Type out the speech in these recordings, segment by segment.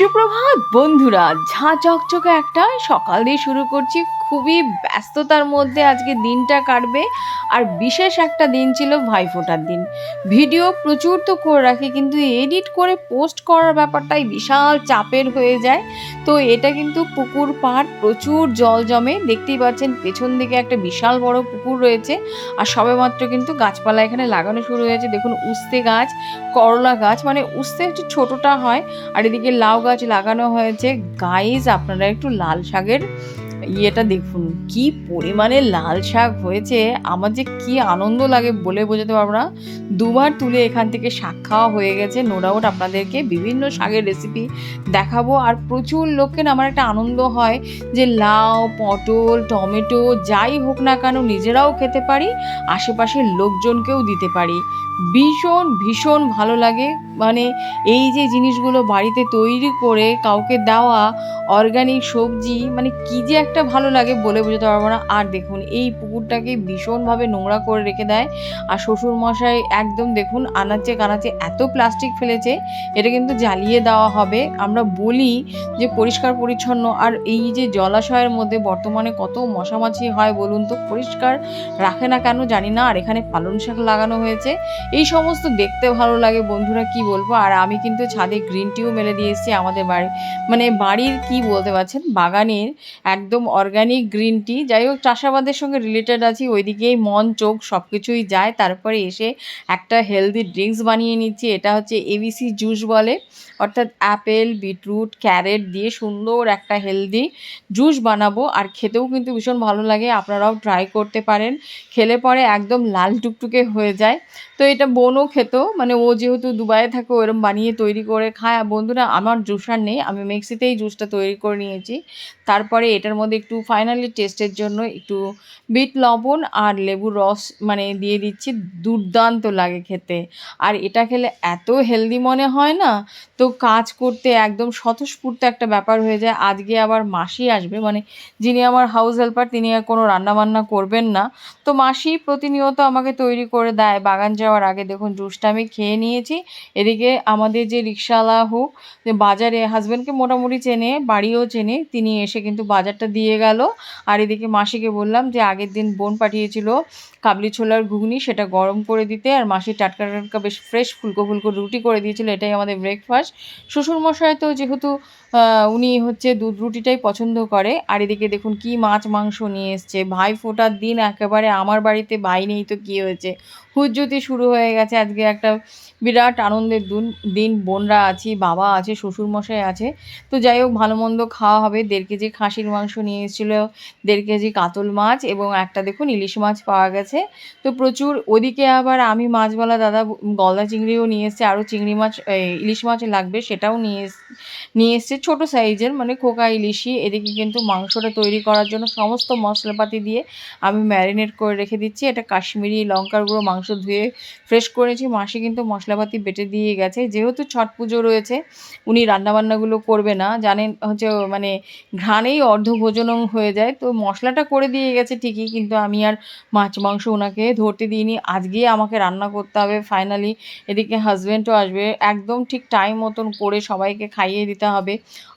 সুপ্রভাত বন্ধুরা। ঝাঁ চকচকে একটা সকাল দিয়ে শুরু করছি খুবই ব্যস্ততার মধ্যে আজকে দিনটা কাটবে। আর বিশেষ একটা দিন ছিল ভাইফোঁটার দিন। ভিডিও প্রচুর তো করে রাখি, কিন্তু এডিট করে পোস্ট করার ব্যাপারটাই বিশাল চাপের হয়ে যায়। তো এটা কিন্তু পুকুর পাড় প্রচুর জল জমে। দেখতেই পাচ্ছেন পেছন দিকে একটা বিশাল বড় পুকুর রয়েছে। আর সবেমাত্র কিন্তু গাছপালা এখানে লাগানো শুরু হয়েছে। দেখুন উস্তে গাছ, করলা গাছ মানে উস্তে একটু ছোটোটা হয়। আর এদিকে লাউ গাছ লাগানো হয়েছে। গাইজ আপনারা একটু লাল শাকের ইয়েটা দেখুন, কি পরিমাণে লাল শাক হয়েছে, আমার যে কি আনন্দ লাগে বলে বোঝাতে পারব না। দুবার তুলে এখান থেকে শাক খাওয়া হয়ে গেছে নো ডাউট আপনাদেরকে বিভিন্ন শাকের রেসিপি দেখাবো। আর প্রচুর লোকের আমার একটা আনন্দ হয় যে লাউ, পটল, টমেটো, যাই হোক না কেন নিজেরাও খেতে পারি, আশেপাশের লোকজনকেও দিতে পারি। ভীষণ ভীষণ ভালো লাগে। মানে এই যে জিনিসগুলো বাড়িতে তৈরি করে কাউকে দেওয়া অর্গানিক সবজি মানে কি যে একটা ভালো লাগে বলে বোঝাতে পারব না। আর দেখুন, এই পুকুরটাকে ভীষণভাবে নোংরা করে রেখে দেয়। আর শ্বশুর মশাই একদম দেখুন, আনাচে কানাচে এত প্লাস্টিক ফেলেছে, এটা কিন্তু জ্বালিয়ে দেওয়া হবে। আমরা বলি যে পরিষ্কার, পরিচ্ছন্ন। আর এই যে জলাশয়ের মধ্যে বর্তমানে কত মশামাছি হয় বলুন তো, পরিষ্কার রাখে না কেন জানি না। আর এখানে পালন শাক লাগানো হয়েছে। এই সমস্ত দেখতে ভালো লাগে, বন্ধুরা কি বলব? আর আমি কিন্তু ছাদে গ্রিন টিও মেলে দিয়ে এসেছি আমাদের বাড়ি মানে বাড়ির কি বলতে পারছেন? বাগানের একদম অর্গানিক গ্রিন টি যাই হোক চাষাবাদের সঙ্গে রিলেটেড আছি, ওইদিকেই মন, চোখ সব কিছুই যায়। তারপরে এসে একটা হেলদি ড্রিঙ্কস বানিয়ে নিচ্ছি, এটা হচ্ছে এবিসি জুস বলে। অর্থাৎ অ্যাপেল বিটরুট ক্যারেট দিয়ে সুন্দর একটা হেলদি জুস বানাবো। আর খেতেও কিন্তু ভীষণ ভালো লাগে, আপনারাও ট্রাই করতে পারেন। খেলে পরে একদম লাল টুকটুকে হয়ে যায়। তো এটা বোনও খেত মানে ও যেহেতু দুবাইয়ে থাকে ওরম বানিয়ে তৈরি করে খায়। বন্ধুরা, আমার জুসার নেই, আমি মেক্সিতেই জুসটা তৈরি করে নিয়েছি। তারপরে এটার মধ্যে একটু ফাইনালি টেস্টের জন্য একটু বিট লবণ আর লেবুর রস মানে দিয়ে দিচ্ছি। দুর্দান্ত লাগে খেতে। আর এটা খেলে এত হেলদি মনে হয় না? তো কাজ করতে একদম স্বতঃস্ফূর্ত একটা ব্যাপার হয়ে যায়। আজকে আবার মাসি আসবে মানে যিনি আমার হাউস হেল্পার, তিনি আর কোনো রান্নাবান্না করবেন না। তো মাসি প্রতিনিয়ত আমাকে তৈরি করে দেয়। বাগান যাওয়ার আগে দেখুন, জুসটা আমি খেয়ে নিয়েছি। এদিকে আমাদের যে রিক্সাওয়ালা হোক, যে বাজারে হাজব্যান্ডকে মোটামুটি চেনে, বাড়িও চেনে, তিনি এসে কিন্তু বাজারটা দিয়ে গেল। আর এদিকে মাসিকে বললাম যে, আগের দিন বোন পাঠিয়েছিল কাবলি ছোলার ঘুগনি, সেটা গরম করে দিতে। আর মাসি টাটকা টাটকা বেশ ফ্রেশ ফুলকো ফুলকো রুটি করে দিয়েছিল, এটাই আমাদের ব্রেকফাস্ট শ্বশুরমশাই তো যেহেতু উনি হচ্ছে দুধ রুটিটাই পছন্দ করে। আর এদিকে দেখুন কি মাছ মাংস নিয়ে এসছে। ভাই ফোটার দিন একেবারে আমার বাড়িতে ভাই নেই তো কী হয়েছে? হুজ্জতি শুরু হয়ে গেছে। আজকে একটা বিরাট আনন্দের দিন দিন। বোনরা আছি, বাবা আছে, শ্বশুরমশাই আছে। তো যাই হোক, ভালো মন্দ খাওয়া হবে। দেড় কেজি খাসির মাংস নিয়ে এসেছিল, দেড় কেজি কাতল মাছ এবং একটা দেখুন ইলিশ মাছ পাওয়া গেছে। তো প্রচুর। ওদিকে আবার আমি মাছওয়ালা দাদা গলদা চিংড়িও নিয়ে এসছে। আরও চিংড়ি মাছ ইলিশ মাছ লাগবে সেটাও নিয়ে নিয়ে এসছে। ছোটো সাইজের মানে খোকা ইলিশি এদিকে কিন্তু মাংসটা তৈরি করার জন্য সমস্ত মশলাপাতি দিয়ে আমি ম্যারিনেট করে রেখে দিচ্ছি। এটা কাশ্মীরি লঙ্কার গুঁড়ো মাংস ধুয়ে ফ্রেশ করেছি মাসি কিন্তু মশলাপাতি বেটে দিয়ে গেছে। যেহেতু ছট পুজো রয়েছে, উনি রান্নাবান্নাগুলো করবে না। জানেন হচ্ছে মানে ঘ্রাণেই অর্ধভোজনও হয়ে যায়। তো মশলাটা করে দিয়ে গেছে ঠিকই, কিন্তু আমি আর মাছ মাংস ওনাকে ধরতে দিইনি। আজকে আমাকে রান্না করতে হবে ফাইনালি এদিকে হাজব্যান্ডও আসবে। একদম ঠিক টাইম মতন করে সবাইকে খাইয়ে দিতে হবে।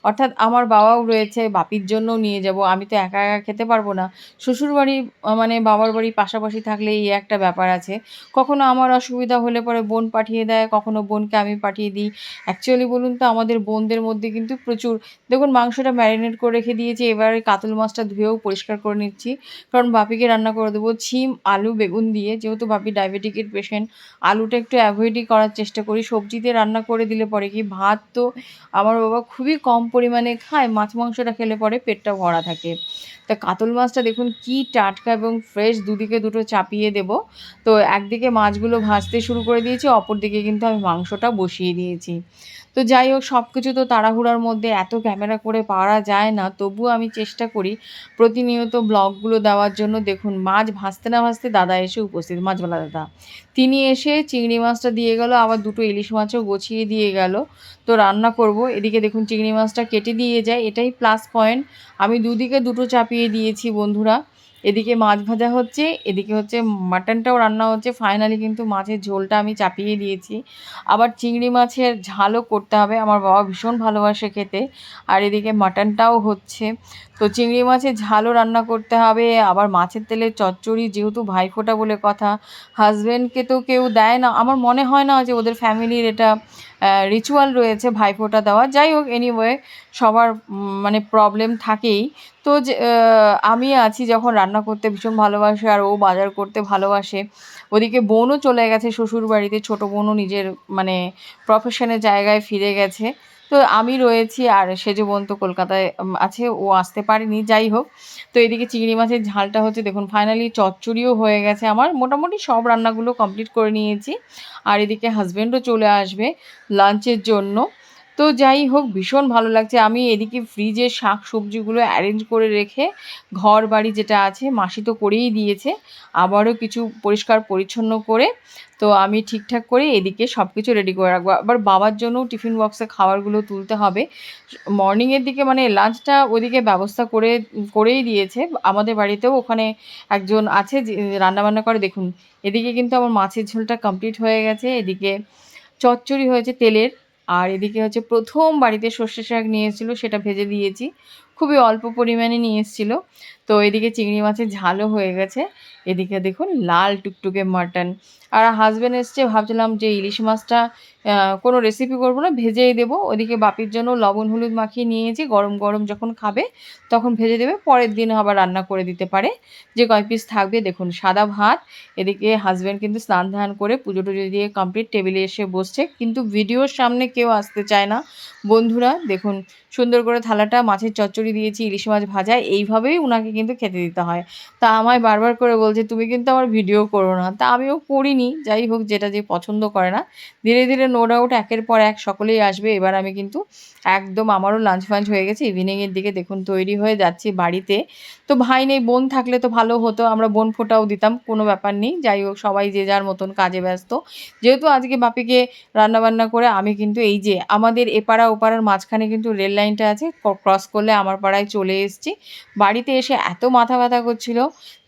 অর্থাৎ আমার বাবাও রয়েছে, বাপির জন্যও নিয়ে যাব। আমি তো একা একা খেতে পারব না। শ্বশুরবাড়ি মানে বাবার বাড়ি পাশাপাশি থাকলে এই একটা ব্যাপার আছে। কখনো আমার অসুবিধা হলে পরে বোন পাঠিয়ে দেয়, কখনো বোনকে আমি পাঠিয়ে দিই। অ্যাকচুয়ালি বলুন তো, আমাদের বোনদের মধ্যে কিন্তু প্রচুর। দেখুন, মাংসটা ম্যারিনেট করে রেখে দিয়েছি, এবারে কাতল মাছটা ধুয়েও পরিষ্কার করে নিচ্ছি। কারণ বাপিকে রান্না করে দেবো ছিম, আলু, বেগুন দিয়ে। যেহেতু বাপি ডায়াবেটিকের পেশেন্ট আলুটা একটু অ্যাভয়েডই করার চেষ্টা করি। সবজিতে রান্না করে দিলে পরে কি ভাত তো আমার বাবা খুবই কম পরিমাণে খায়, মাছ মাংসটা খেলে পরে পেটটা ভরা থাকে। তা কাতল মাছটা দেখুন কি টাটকা এবং ফ্রেশ দুদিকে দুটো চাপিয়ে দেব। তো একদিকে মাছগুলো ভাজতে শুরু করে দিয়েছি অপর দিকে কিন্তু আমি মাংসটা বসিয়ে দিয়েছি। তো যাই হোক সব কিছু তো তাড়াহুড়ার মধ্যে এত ক্যামেরা করে পারা যায় না তবুও আমি চেষ্টা করি প্রতিনিয়ত ব্লগগুলো দেওয়ার জন্য। দেখুন, মাছ ভাজতে না ভাজতে দাদা এসে উপস্থিত মাছওয়ালা দাদা। তিনি এসে চিংড়ি মাছটা দিয়ে গেল, আবার দুটো ইলিশ মাছও গছিয়ে দিয়ে গেল। তো রান্না করব, এদিকে দেখুন চিংড়ি মাছটা কেটে দিয়ে যায়, এটাই প্লাস পয়েন্ট আমি দুদিকে দুটো চাপিয়ে দিয়েছি বন্ধুরা। এদিকে মাছ ভাজা হচ্ছে, এদিকে হচ্ছে মাটনটাও রান্না হচ্ছে। ফাইনালি কিন্তু মাছের ঝোলটা আমি চাপিয়ে দিয়েছি। আবার চিংড়ি মাছের ঝালও করতে হবে, আমার বাবা ভীষণ ভালোবাসে খেতে। আর এদিকে মাটনটাও হচ্ছে। তো চিংড়ি মাছের ঝালও রান্না করতে হবে, আবার মাছের তেলের চচ্চড়ি যেহেতু ভাইফোঁটা বলে কথা হাজব্যান্ডকে তো কেউ দেয় না। আমার মনে হয় না যে ওদের ফ্যামিলির এটা রিচুয়াল রয়েছে ভাইফোঁটা দেওয়া যাই হোক এনিওয়ে সবার মানে প্রবলেম থাকেই। তো যে আমি আছি যখন রান্না করতে ভীষণ ভালোবাসে আর ও বাজার করতে ভালোবাসে। ওদিকে বোনও চলে গেছে শ্বশুর বাড়িতে ছোটো বোনও নিজের মানে প্রফেশনের জায়গায় ফিরে গেছে। তো আমি রয়েছি আর সেজ বোন তো কলকাতায় আছে, ও আসতে পারেনি, যাই হোক। তো এদিকে চিংড়ি মাছের ঝালটা হচ্ছে, দেখুন ফাইনালি চচ্চড়িও হয়ে গেছে আমার। মোটামুটি সব রান্নাগুলো কমপ্লিট করে নিয়েছি। আর এদিকে হাজব্যান্ডও চলে আসবে লাঞ্চের জন্য। তো যাই হোক, ভীষণ ভালো লাগছে। আমি এদিকে ফ্রিজে শাক সবজিগুলো অ্যারেঞ্জ করে রেখে ঘর বাড়ি যেটা আছে, মাসি তো করেই দিয়েছে। আবারও কিছু পরিষ্কার পরিচ্ছন্ন করে তো আমি ঠিকঠাক করে এদিকে সব কিছু রেডি করে রাখব। আবার বাবার জন্যও টিফিন বক্সে খাবারগুলো তুলতে হবে। মর্নিংয়ের দিকে মানে লাঞ্চটা ওদিকে ব্যবস্থা করে, করেই দিয়েছে। আমাদের বাড়িতেও ওখানে একজন আছে রান্নাবান্না করে। দেখুন, এদিকে কিন্তু আমার মাছের ঝোলটা কমপ্লিট হয়ে গেছে। এদিকে চচ্চড়ি হয়েছে তেলের। আর এদিকে হচ্ছে প্রথম বাড়িতে সর্ষে শাক নিয়েছিল সেটা ভেজে দিয়েছি। খুবই অল্প পরিমাণে নিয়ে এসেছিল। তো এদিকে চিংড়ি মাছের ঝালও হয়ে গেছে। এদিকে দেখুন, লাল টুকটুকে মাটন। আর হাজব্যান্ড এসছে, ভাবছিলাম যে ইলিশ মাছটা কোনো রেসিপি করব না, ভেজেই দেবো। ওদিকে বাপির জন্য লবণ হলুদ মাখিয়ে নিয়েছি গরম গরম যখন খাবে, তখন ভেজে দেবে। পরের দিন আবার রান্না করে দিতে পারে। যে কয় পিস থাকবে, দেখুন, সাদা ভাত। এদিকে হাজব্যান্ড কিন্তু স্নান ধান করে পুজো টুজো দিয়ে কমপ্লিট টেবিলে এসে বসছে। কিন্তু ভিডিওর সামনে কেউ আসতে চায় না। বন্ধুরা, দেখুন, সুন্দর করে থালাটা মাছের চচ্চড়ি দিয়েছি, ইলিশ মাছ ভাজা, এইভাবেই ওনাকে কিন্তু খেতে দিতে হয়। তা আমায় বারবার করে বলছে, তুমি কিন্তু আমার ভিডিও করো না। তা আমিও করিনি, যাই হোক, যেটা যে পছন্দ করে না। ধীরে ধীরে নো ডাউট একের পর এক সকলেই আসবে। এবার আমি কিন্তু একদম আমারও লাঞ্চ ফাঞ্চ হয়ে গেছে। ইভিনিংয়ের দিকে দেখুন, তৈরি হয়ে যাচ্ছি বাড়িতে। তো ভাই নেই, বোন থাকলে তো ভালো হতো, আমরা বোন ফোটাও দিতাম, কোনো ব্যাপার নেই। যাই হোক, সবাই যে যার মতন কাজে ব্যস্ত। যেহেতু আজকে বাপিকে রান্নাবান্না করে, আমি কিন্তু এই যে আমাদের এপাড়া ওপাড়ার মাঝখানে কিন্তু রেল লাইনটা আছে ক্রস করলে আমার পাড়ায় চলে এসেছি। বাড়িতে এসে এত মাথা ব্যথা করছিল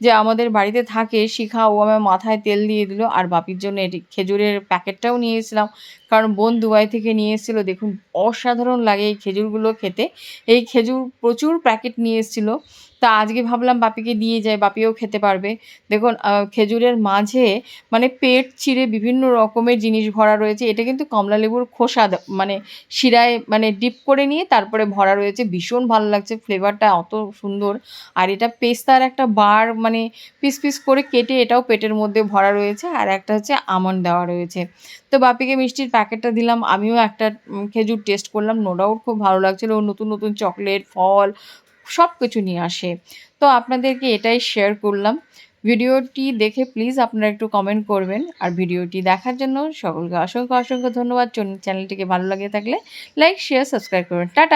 যে আমাদের বাড়িতে থাকে, শিখা ও আমার মাথায় তেল দিয়ে দিল। আর বাপির জন্য এটি খেজুরের প্যাকেটটাও নিয়েছিলাম কারণ বোন দুবাই থেকে নিয়ে এসেছিল, দেখুন অসাধারণ লাগে এই খেজুরগুলো খেতে। এই খেজুর প্রচুর প্যাকেট নিয়ে এসেছিল। তা আজকে ভাবলাম বাপিকে দিয়ে যায় বাপিও খেতে পারবে। দেখুন খেজুরের মাঝে মানে পেট চিরে বিভিন্ন রকমের জিনিস ভরা রয়েছে। এটা কিন্তু কমলা লেবুর খোসা মানে শিরায় মানে ডিপ করে নিয়ে তারপরে ভরা রয়েছে। ভীষণ ভালো লাগছে, ফ্লেভারটা অত সুন্দর। আর এটা পেস্তার একটা বার মানে পিস পিস করে কেটে এটাও পেটের মধ্যে ভরা রয়েছে। আর একটা হচ্ছে আমন্ড দেওয়া রয়েছে। তো বাপিকে মিষ্টির প্যাকেটটা দিলাম, আমিও একটা খেজুর টেস্ট করলাম নো ডাউট খুব ভালো লাগছিল, ও নতুন নতুন চকলেট ফল সব কিছু নিয়ে আসে। তো আপনাদেরকে এটাই শেয়ার করলাম। ভিডিওটি দেখে প্লিজ আপনারা একটু কমেন্ট করবেন, আর ভিডিওটি দেখার জন্য সকলকে অসংখ্য অসংখ্য ধন্যবাদ। চ্যানেলটিকে ভালো লাগে থাকলে লাইক শেয়ার সাবস্ক্রাইব করবেন। টাটা!